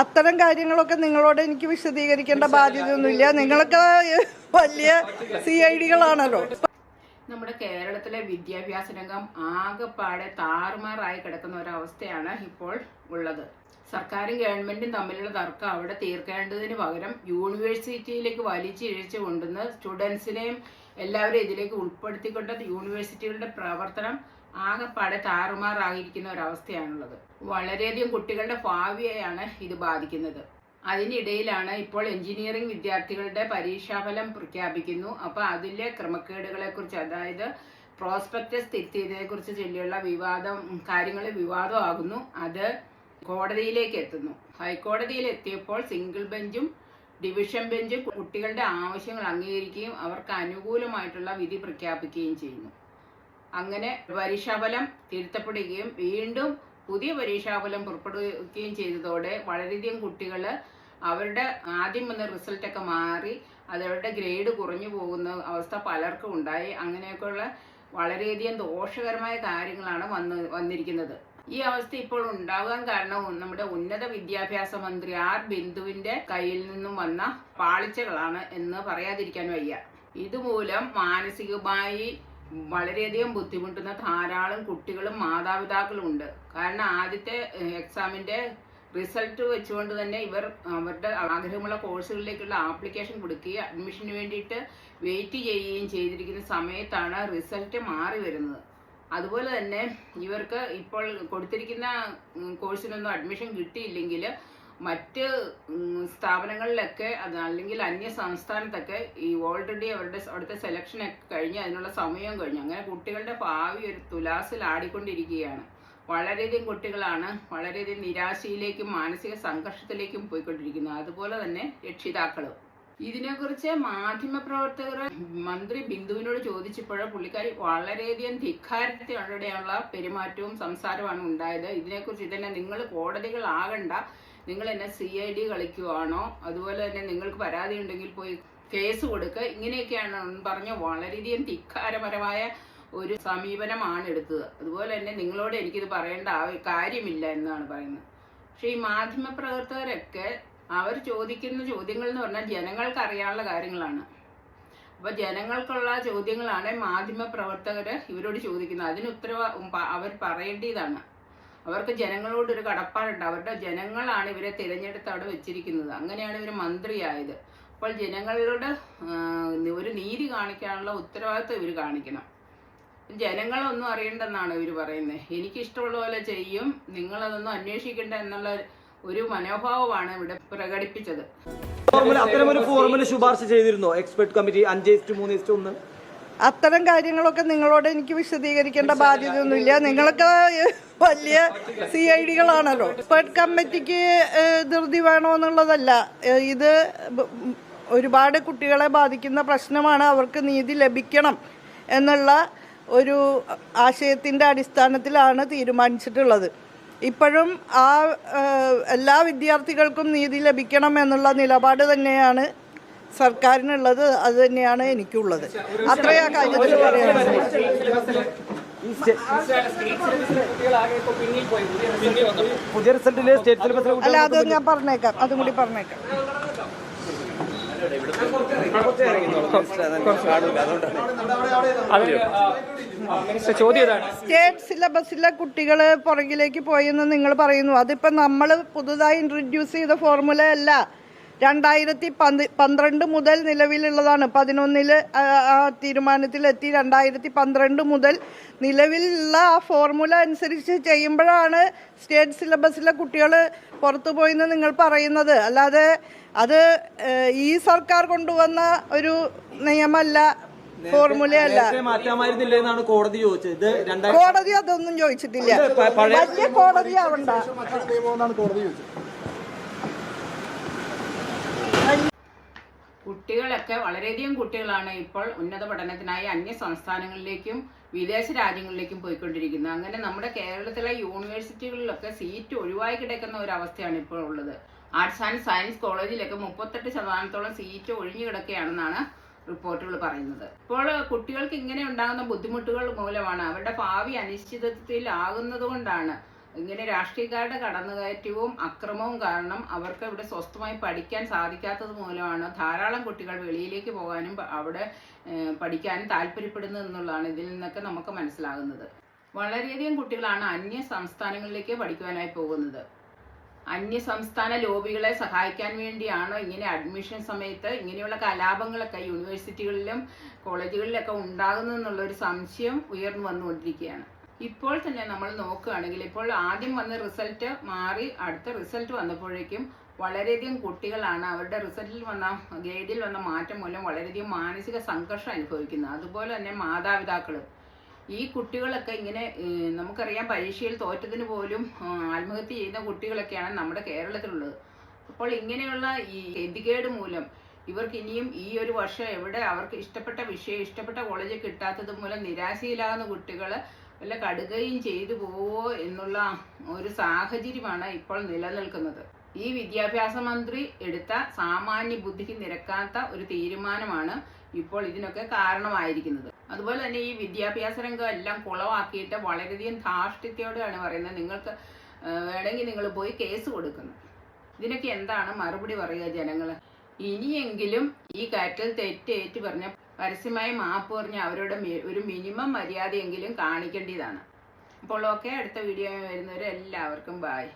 അത്തരം കാര്യങ്ങളൊക്കെ നിങ്ങളോട് എനിക്ക് വിശദീകരിക്കേണ്ട ബാധ്യതയൊന്നുമില്ല. നിങ്ങളൊക്കെ വലിയ സി ഐ ഡികളാണല്ലോ നമ്മുടെ കേരളത്തിലെ വിദ്യാഭ്യാസ രംഗം ആകെപ്പാടെ താറുമാറായി കിടക്കുന്ന ഒരവസ്ഥയാണ് ഇപ്പോൾ ഉള്ളത്. സർക്കാരും ഗവൺമെന്റും തമ്മിലുള്ള തർക്കം അവിടെ തീർക്കേണ്ടതിന് പകരം യൂണിവേഴ്സിറ്റിയിലേക്ക് വലിച്ചിഴച്ച് കൊണ്ടുവന്ന് സ്റ്റുഡൻസിനെയും എല്ലാവരും ഇതിലേക്ക് ഉൾപ്പെടുത്തിക്കൊണ്ട് യൂണിവേഴ്സിറ്റികളുടെ പ്രവർത്തനം ആകെപ്പാടെ താറുമാറായിരിക്കുന്ന ഒരവസ്ഥയാണുള്ളത്. വളരെയധികം കുട്ടികളുടെ ഭാവിയെയാണ് ഇത് ബാധിക്കുന്നത്. അതിനിടയിലാണ് ഇപ്പോൾ എഞ്ചിനീയറിംഗ് വിദ്യാർത്ഥികളുടെ പരീക്ഷാഫലം പ്രഖ്യാപിക്കുന്നു. അപ്പോൾ അതിലെ ക്രമക്കേടുകളെ കുറിച്ച് അതായത് പ്രോസ്പെക്ടസ് തിരുത്തിയതിനെക്കുറിച്ച് ചൊല്ലിയുള്ള വിവാദം കാര്യങ്ങൾ വിവാദമാകുന്നു. അത് കോടതിയിലേക്ക് എത്തുന്നു. ഹൈക്കോടതിയിൽ എത്തിയപ്പോൾ സിംഗിൾ ബെഞ്ചും ഡിവിഷൻ ബെഞ്ച് കുട്ടികളുടെ ആവശ്യങ്ങൾ അംഗീകരിക്കുകയും അവർക്ക് അനുകൂലമായിട്ടുള്ള വിധി പ്രഖ്യാപിക്കുകയും ചെയ്യുന്നു. അങ്ങനെ പരീക്ഷാഫലം തിരുത്തപ്പെടുകയും വീണ്ടും പുതിയ പരീക്ഷാഫലം പുറപ്പെടുവിക്കുകയും ചെയ്തതോടെ വളരെയധികം കുട്ടികൾ അവരുടെ ആദ്യം വന്ന റിസൾട്ടൊക്കെ മാറി അതവരുടെ ഗ്രേഡ് കുറഞ്ഞു പോകുന്ന അവസ്ഥ പലർക്കും ഉണ്ടായി. അങ്ങനെയൊക്കെയുള്ള വളരെയധികം ദോഷകരമായ കാര്യങ്ങളാണ് വന്ന് വന്നിരിക്കുന്നത്. ഈ അവസ്ഥ ഇപ്പോൾ ഉണ്ടാകാൻ കാരണം നമ്മുടെ ഉന്നത വിദ്യാഭ്യാസ മന്ത്രി ആർ ബിന്ദുവിന്റെ കയ്യിൽ നിന്നും വന്ന പാളിച്ചകളാണ് എന്ന് പറയാതിരിക്കാൻ വയ്യ. ഇതുമൂലം മാനസികമായി വളരെയധികം ബുദ്ധിമുട്ടുന്ന ധാരാളം കുട്ടികളും മാതാപിതാക്കളും ഉണ്ട്. കാരണം ആദ്യത്തെ എക്സാമിന്റെ റിസൾട്ട് വെച്ചുകൊണ്ട് തന്നെ ഇവർ അവരുടെ ആഗ്രഹമുള്ള കോഴ്സുകളിലേക്കുള്ള ആപ്ലിക്കേഷൻ കൊടുക്കുകയും അഡ്മിഷന് വേണ്ടിയിട്ട് വെയിറ്റ് ചെയ്യുകയും ചെയ്തിരിക്കുന്ന സമയത്താണ് റിസൾട്ട് മാറി വരുന്നത്. അതുപോലെ തന്നെ ഇവർക്ക് ഇപ്പോൾ കൊടുത്തിരിക്കുന്ന കോഴ്സിനൊന്നും അഡ്മിഷൻ കിട്ടിയില്ലെങ്കിൽ മറ്റ് സ്ഥാപനങ്ങളിലൊക്കെ അത് അല്ലെങ്കിൽ അന്യ സംസ്ഥാനത്തൊക്കെ ഈ ഓൾറെഡി അവരുടെ അവിടുത്തെ സെലക്ഷനൊക്കെ കഴിഞ്ഞ് അതിനുള്ള സമയവും കഴിഞ്ഞു. അങ്ങനെ കുട്ടികളുടെ ഭാവി ഒരു തുലാസിൽ ആടിക്കൊണ്ടിരിക്കുകയാണ്. വളരെയധികം കുട്ടികളാണ് വളരെയധികം നിരാശയിലേക്കും മാനസിക സംഘർഷത്തിലേക്കും പോയിക്കൊണ്ടിരിക്കുന്നത്. അതുപോലെ തന്നെ രക്ഷിതാക്കളും. ഇതിനെക്കുറിച്ച് മാധ്യമപ്രവർത്തകർ മന്ത്രി ബിന്ദുവിനോട് ചോദിച്ചപ്പോൾ പുള്ളിക്കാരി വളരെയധികം ധിക്കാരത്തിലൂടെയുള്ള പെരുമാറ്റവും സംസാരമാണ് ഉണ്ടായത്. ഇതിനെക്കുറിച്ച് ഇതന്നെ നിങ്ങൾ കോടതികളാകണ്ട നിങ്ങൾ എന്നെ സി ഐ ഡി കളിക്കുവാണോ? അതുപോലെ തന്നെ നിങ്ങൾക്ക് പരാതി ഉണ്ടെങ്കിൽ പോയി കേസ് കൊടുക്കുക ഇങ്ങനെയൊക്കെയാണ് പറഞ്ഞ വളരെയധികം ധിക്കാരപരമായ ഒരു സമീപനമാണ് എടുത്തത്. അതുപോലെ തന്നെ നിങ്ങളോട് എനിക്കിത് പറയേണ്ട കാര്യമില്ല എന്നാണ് പറയുന്നത്. പക്ഷേ ഈ മാധ്യമപ്രവർത്തകരൊക്കെ അവർ ചോദിക്കുന്ന ചോദ്യങ്ങൾ എന്ന് പറഞ്ഞാൽ ജനങ്ങൾക്ക് അറിയാനുള്ള കാര്യങ്ങളാണ്. അപ്പോൾ ജനങ്ങൾക്കുള്ള ചോദ്യങ്ങളാണ് മാധ്യമ പ്രവർത്തകർ ഇവരോട് ചോദിക്കുന്നത്. അതിന് ഉത്തരവ അവർ പറയേണ്ടതാണ്. അവർക്ക് ജനങ്ങളോട് ഒരു കടപ്പാടുണ്ട്. അവരുടെ ജനങ്ങളാണ് ഇവരെ തിരഞ്ഞെടുത്ത് അവിടെ വെച്ചിരിക്കുന്നത്. അങ്ങനെയാണ് ഇവർ മന്ത്രിയായത്. അപ്പോൾ ജനങ്ങളോട് ഒരു നീതി കാണിക്കാനുള്ള ഉത്തരവാദിത്വം ഇവർ കാണിക്കണം. ജനങ്ങളൊന്നും അറിയണ്ടെന്നാണ് ഇവർ പറയുന്നത്. എനിക്ക് ഇഷ്ടമുള്ള പോലെ ചെയ്യും. നിങ്ങളതൊന്നും അന്വേഷിക്കണ്ട എന്നുള്ള ഒരു മനോഭാവമാണ് ഇവിടെ പ്രകടിപ്പിച്ചത്. ഫോർമുല അത്തരം ഒരു ഫോർമുല ശുപാർശ ചെയ്തിരുന്നോ? എക്സ്പെർട്ട് കമ്മിറ്റി അഞ്ച് മൂന്ന് ഒന്ന്. അത്തരം കാര്യങ്ങളൊക്കെ നിങ്ങളോട് എനിക്ക് വിശദീകരിക്കേണ്ട ബാധ്യതയൊന്നുമില്ല. നിങ്ങളൊക്കെ വലിയ സി ഐ ഡികളാണല്ലോ എക്സ്പെർട്ട് കമ്മിറ്റിക്ക് ധൃതി വേണോ എന്നുള്ളതല്ല. ഇത് ഒരുപാട് കുട്ടികളെ ബാധിക്കുന്ന പ്രശ്നമാണ്. അവർക്ക് നീതി ലഭിക്കണം എന്നുള്ള ഒരു ആശയത്തിന്റെ അടിസ്ഥാനത്തിലാണ് തീരുമാനിച്ചിട്ടുള്ളത്. ഇപ്പോഴും ആ എല്ലാ വിദ്യാർത്ഥികൾക്കും നീതി ലഭിക്കണം എന്നുള്ള നിലപാട് തന്നെയാണ് സർക്കാരിനുള്ളത്. അത് തന്നെയാണ് എനിക്കുള്ളത്. അത്രയാ കാര്യത്തിൽ പറയാനുള്ളത് പുതിയ റിസൾട്ടിൽ സ്റ്റേറ്റ് സിലബസിലെ അല്ല അത് ഞാൻ പറഞ്ഞേക്കാം. അതും കൂടി പറഞ്ഞേക്കാം. സ്റ്റേറ്റ് സിലബസിലെ കുട്ടികൾ പുറകിലേക്ക് പോയെന്ന് നിങ്ങൾ പറയുന്നു. അതിപ്പോൾ നമ്മൾ പുതുതായി ഇൻട്രൊഡ്യൂസ് ചെയ്ത ഫോർമുല അല്ല. രണ്ടായിരത്തി പന്ത് പന്ത്രണ്ട് മുതൽ നിലവിലുള്ളതാണ്. പതിനൊന്നിൽ ആ- തീരുമാനത്തിലെത്തി. രണ്ടായിരത്തി പന്ത്രണ്ട് മുതൽ നിലവിലുള്ള ആ ഫോർമുല അനുസരിച്ച് ചെയ്യുമ്പോഴാണ് സ്റ്റേറ്റ് സിലബസിലെ കുട്ടികൾ പുറത്തു പോയെന്ന് നിങ്ങൾ പറയുന്നത്. അല്ലാതെ അത് ഈ സർക്കാർ കൊണ്ടുവന്ന ഒരു നിയമമല്ല ഫോർമുലയല്ല. കോടതി ചോദിച്ചത്. കോടതി അതൊന്നും ചോദിച്ചിട്ടില്ല. വലിയ കോടതി ആവണ്ട കുട്ടികളൊക്കെ വളരെയധികം കുട്ടികളാണ് ഇപ്പോൾ ഉന്നത പഠനത്തിനായി അന്യ സംസ്ഥാനങ്ങളിലേക്കും വിദേശ രാജ്യങ്ങളിലേക്കും പോയിക്കൊണ്ടിരിക്കുന്നത്. അങ്ങനെ നമ്മുടെ കേരളത്തിലെ യൂണിവേഴ്സിറ്റികളിലൊക്കെ സീറ്റ് ഒഴിവായി കിടക്കുന്ന ഒരു അവസ്ഥയാണ് ഇപ്പോൾ ഉള്ളത്. ആർട്സ് ആൻഡ് സയൻസ് കോളേജിലൊക്കെ മുപ്പത്തെട്ട് ശതമാനത്തോളം സീറ്റ് ഒഴിഞ്ഞു കിടക്കുകയാണെന്നാണ് റിപ്പോർട്ടുകൾ പറയുന്നത്. ഇപ്പോൾ കുട്ടികൾക്ക് ഇങ്ങനെ ഉണ്ടാകുന്ന ബുദ്ധിമുട്ടുകൾ മൂലമാണ് അവരുടെ ഭാവി അനിശ്ചിതത്വത്തിലാകുന്നത് കൊണ്ടാണ് ഇങ്ങനെ രാഷ്ട്രീയക്കാരുടെ കടന്നുകയറ്റവും അക്രമവും കാരണം അവർക്ക് ഇവിടെ സ്വസ്ഥമായി പഠിക്കാൻ സാധിക്കാത്തത് മൂലമാണ് ധാരാളം കുട്ടികൾ വെളിയിലേക്ക് പോകാനും അവിടെ പഠിക്കാനും താല്പര്യപ്പെടുന്നത് എന്നുള്ളതാണ് ഇതിൽ നിന്നൊക്കെ നമുക്ക് മനസ്സിലാകുന്നത്. വളരെയധികം കുട്ടികളാണ് അന്യ സംസ്ഥാനങ്ങളിലേക്ക് പഠിക്കുവാനായി പോകുന്നത്. അന്യ സംസ്ഥാന ലോബികളെ സഹായിക്കാൻ വേണ്ടിയാണോ ഇങ്ങനെ അഡ്മിഷൻ സമയത്ത് ഇങ്ങനെയുള്ള കലാപങ്ങളൊക്കെ യൂണിവേഴ്സിറ്റികളിലും കോളേജുകളിലൊക്കെ ഉണ്ടാകുന്നു ഒരു സംശയം ഉയർന്നു വന്നുകൊണ്ടിരിക്കുകയാണ്. ഇപ്പോൾ തന്നെ നമ്മൾ നോക്കുകയാണെങ്കിൽ ഇപ്പോൾ ആദ്യം വന്ന റിസൾട്ട് മാറി അടുത്ത റിസൾട്ട് വന്നപ്പോഴേക്കും വളരെയധികം കുട്ടികളാണ് അവരുടെ റിസൾട്ടിൽ വന്ന ഗ്രേഡിൽ വന്ന മാറ്റം മൂലം വളരെയധികം മാനസിക സംഘർഷം അനുഭവിക്കുന്നത്. അതുപോലെ തന്നെ മാതാപിതാക്കളും. ഈ കുട്ടികളൊക്കെ ഇങ്ങനെ നമുക്കറിയാം പരീക്ഷയിൽ തോറ്റതിന് പോലും ആത്മഹത്യ ചെയ്യുന്ന കുട്ടികളൊക്കെയാണ് നമ്മുടെ കേരളത്തിലുള്ളത്. അപ്പോൾ ഇങ്ങനെയുള്ള ഈ ഗതികേട് മൂലം ഇവർക്ക് ഇനിയും ഈ ഒരു വർഷം എവിടെ അവർക്ക് ഇഷ്ടപ്പെട്ട വിഷയം ഇഷ്ടപ്പെട്ട കോളേജ് കിട്ടാത്തത് മൂലം നിരാശയിലാകുന്ന കുട്ടികൾ വല്ല കടുകയും ചെയ്തു പോവോ എന്നുള്ള ഒരു സാഹചര്യമാണ് ഇപ്പോൾ നിലനിൽക്കുന്നത്. ഈ വിദ്യാഭ്യാസ മന്ത്രി എടുത്ത സാമാന്യ ബുദ്ധിക്ക് നിരക്കാത്ത ഒരു തീരുമാനമാണ് ഇപ്പോൾ ഇതിനൊക്കെ കാരണമായിരിക്കുന്നത്. അതുപോലെ തന്നെ ഈ വിദ്യാഭ്യാസ രംഗം എല്ലാം കുളവാക്കിയിട്ട് വളരെയധികം ധാർഷ്ട്യത്തോടെയാണ് പറയുന്നത്. നിങ്ങൾക്ക് വേണമെങ്കിൽ നിങ്ങൾ പോയി കേസ് കൊടുക്കുന്നു. ഇതിനൊക്കെ എന്താണ് മറുപടി പറയുക ജനങ്ങൾ ഇനിയെങ്കിലും ഈ കാറ്റിൽ തെറ്റേറ്റ് പറഞ്ഞ പരസ്യമായി മാപ്പ് പറഞ്ഞ് അവരുടെ ഒരു മിനിമം മര്യാദയെങ്കിലും കാണിക്കേണ്ടതാണ്. അപ്പോൾ ഓക്കെ അടുത്ത വീഡിയോ വരുന്നവരെ എല്ലാവർക്കും ബായ്